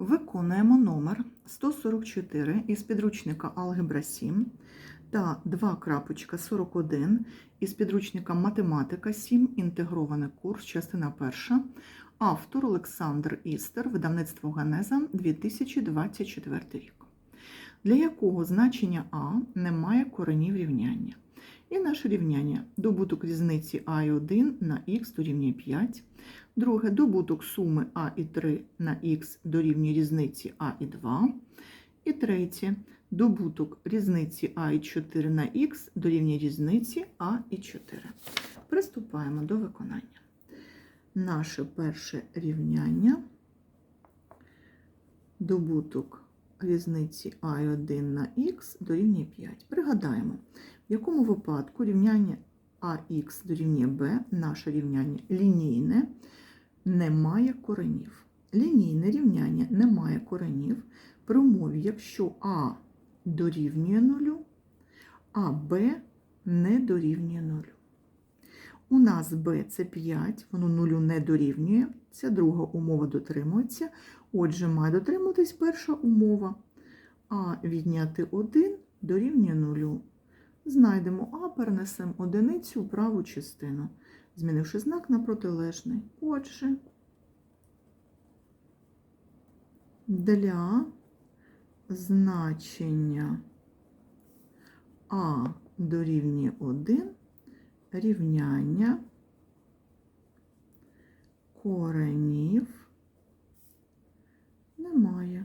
Виконуємо номер 144 із підручника Алгебра 7 та 2.41 із підручника Математика 7. Інтегрований курс, частина 1. Автор Олександр Істер, видавництво Ганеза 2024 рік. Для якого значення А немає коренів рівняння. І наше рівняння добуток різниці А і 1 на х дорівнює 5. Друге добуток суми А і 3 на х дорівнює різниці А і 2. І третє добуток різниці А і 4 на х дорівнює різниці А і 4. Приступаємо до виконання. Наше перше рівняння добуток різниці А і 1 на х дорівнює 5. Пригадаємо, в якому випадку рівняння АХ дорівнює b, наше рівняння лінійне, не має коренів. Лінійне рівняння не має коренів при умові, якщо А дорівнює 0, а b не дорівнює 0. У нас b це 5, воно 0 не дорівнює. Ця друга умова дотримується. Отже, має дотримуватись перша умова. А відняти 1 дорівнює 0. Знайдемо А, перенесемо одиницю у праву частину, змінивши знак на протилежний. Отже, для значення А дорівнює 1 рівняння коренів немає.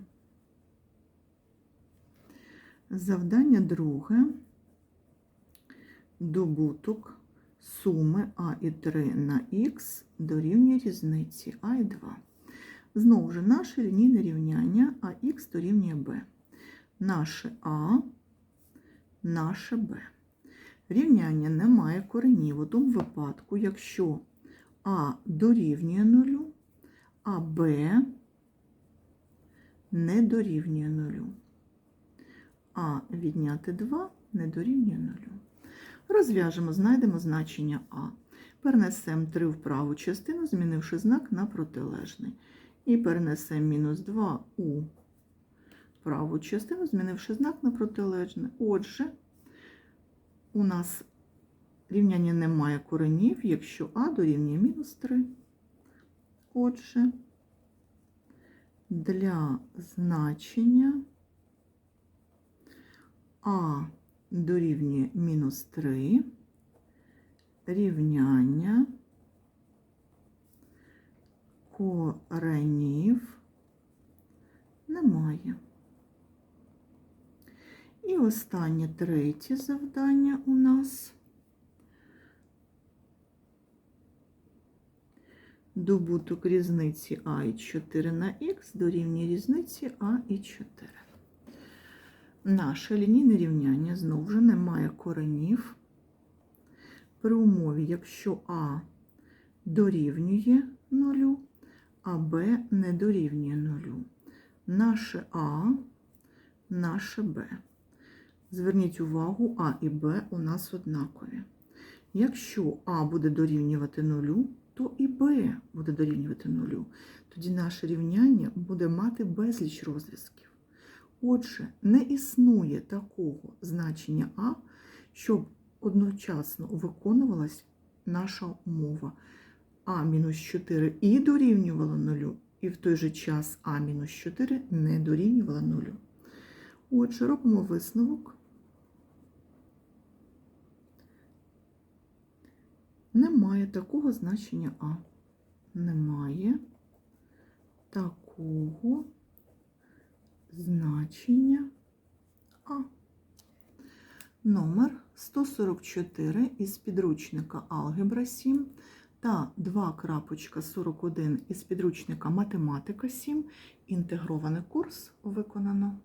Завдання друге. Добуток суми А і 3 на х дорівнює різниці А і 2. Знову ж наше лінійне рівняння АХ дорівнює Б. Наше А, наше Б. Рівняння не має коренів у тому випадку, якщо А дорівнює 0, а Б не дорівнює 0. А відняти 2 не дорівнює 0. Розв'яжемо, знайдемо значення А. Перенесемо 3 в праву частину, змінивши знак на протилежний. І перенесемо мінус 2 у праву частину, змінивши знак на протилежний. Отже, у нас рівняння немає коренів, якщо А дорівнює мінус 3. Отже, для значення А дорівнює мінус 3 рівняння коренів немає. І останнє третє завдання у нас добуток різниці А і 4 на х дорівнює різниці А і 4. Наше лінійне рівняння знову ж не має коренів при умові, якщо А дорівнює 0, а Б не дорівнює 0. Наше А, наше Б. Зверніть увагу, А і Б у нас однакові. Якщо А буде дорівнювати 0, то і Б буде дорівнювати 0. Тоді наше рівняння буде мати безліч розв'язків. Отже, не існує такого значення А, щоб одночасно виконувалась наша умова. А-4 і дорівнювало 0, і в той же час А-4 не дорівнювало 0. Отже, робимо висновок. Немає такого значення А. Немає такого значення А. Номер 144 із підручника Алгебра 7 та 2.41 із підручника Математика 7. Інтегрований курс виконано.